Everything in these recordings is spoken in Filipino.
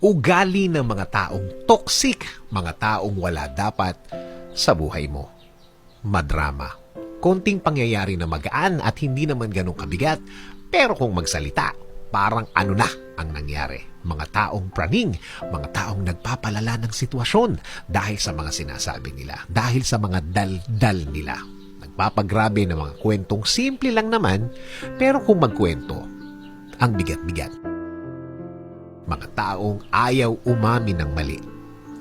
ugali ng mga taong toxic, mga taong wala dapat sa buhay mo. Madrama. Konting pangyayari na magaan at hindi naman ganong kabigat, pero kung magsalita, parang ano na ang nangyari. Mga taong praning, mga taong nagpapalala ng sitwasyon dahil sa mga sinasabi nila, dahil sa mga dal-dal nila. Nagpapagrabe ng mga kwentong simple lang naman, pero kung magkwento, ang bigat-bigat mga taong ayaw umami ng mali.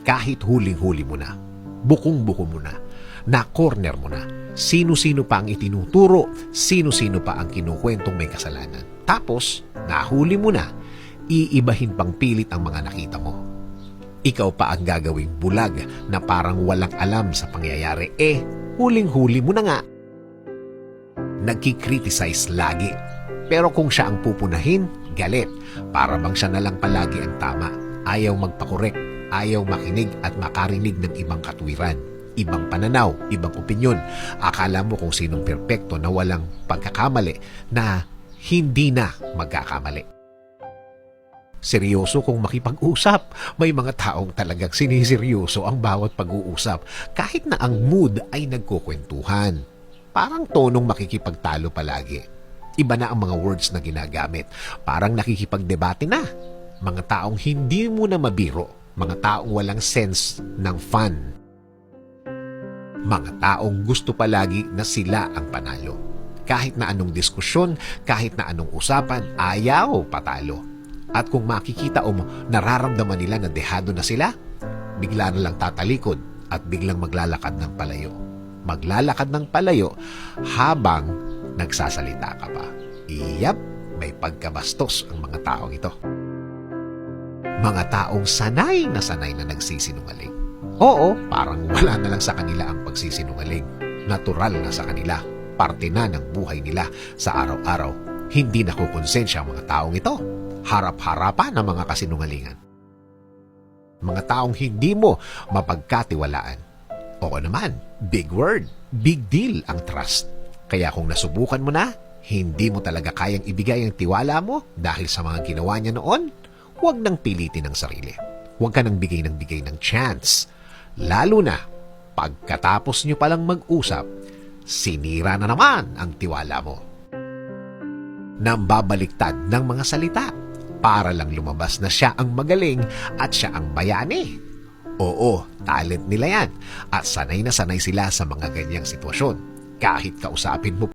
Kahit huling-huli mo na, bukong-buko mo na, na-corner mo na, sino-sino pa ang itinuturo, sino-sino pa ang kinukwentong may kasalanan. Tapos, nahuli mo na, iibahin pang pilit ang mga nakita mo. Ikaw pa ang gagawing bulag na parang walang alam sa pangyayari. Eh, huling-huli mo na nga. Nagkikriticize lagi. Pero kung siya ang pupunahin, galit. Para bang siya na lang palagi ang tama. Ayaw magpakorek, ayaw makinig at makarinig ng ibang katwiran. Ibang pananaw, ibang opinyon. Akala mo kung sinong perpekto na walang pagkakamali na hindi na magkakamali. Seryoso kung makipag-usap. May mga taong talagang siniseryoso ang bawat pag-uusap kahit na ang mood ay nagkukwentuhan. Parang tonong makikipagtalo palagi. Iba na ang mga words na ginagamit. Parang nakikipagdebate na. Mga taong hindi mo na mabiro. Mga taong walang sense ng fun. Mga taong gusto palagi na sila ang panalo. Kahit na anong diskusyon, kahit na anong usapan, ayaw patalo. At kung makikita o nararamdaman nila na dehado na sila, bigla na lang tatalikod at biglang maglalakad ng palayo. Maglalakad ng palayo habang nagsasalita ka pa. Iyap, may pagkabastos ang mga taong ito. Mga taong sanay na sanay na nagsisinungaling. Oo, parang wala na lang sa kanila ang pagsisinungaling. Natural na sa kanila. Parte na ng buhay nila sa araw-araw. Hindi nakukonsensya ang mga taong ito. Harap-harapan ang mga kasinungalingan. Mga taong hindi mo mapagkatiwalaan. Oo naman, big word, big deal ang trust. Kaya kung nasubukan mo na, hindi mo talaga kayang ibigay ang tiwala mo dahil sa mga ginawa niya noon, huwag nang pilitin ang sarili. Huwag ka nang bigay ng bigay ng chance. Lalo na, pagkatapos nyo palang mag-usap, sinira na naman ang tiwala mo. Nambabaliktad ng mga salita para lang lumabas na siya ang magaling at siya ang bayani. Oo, talent nila yan at sanay na sanay sila sa mga ganyang sitwasyon. Kahit kausapin mo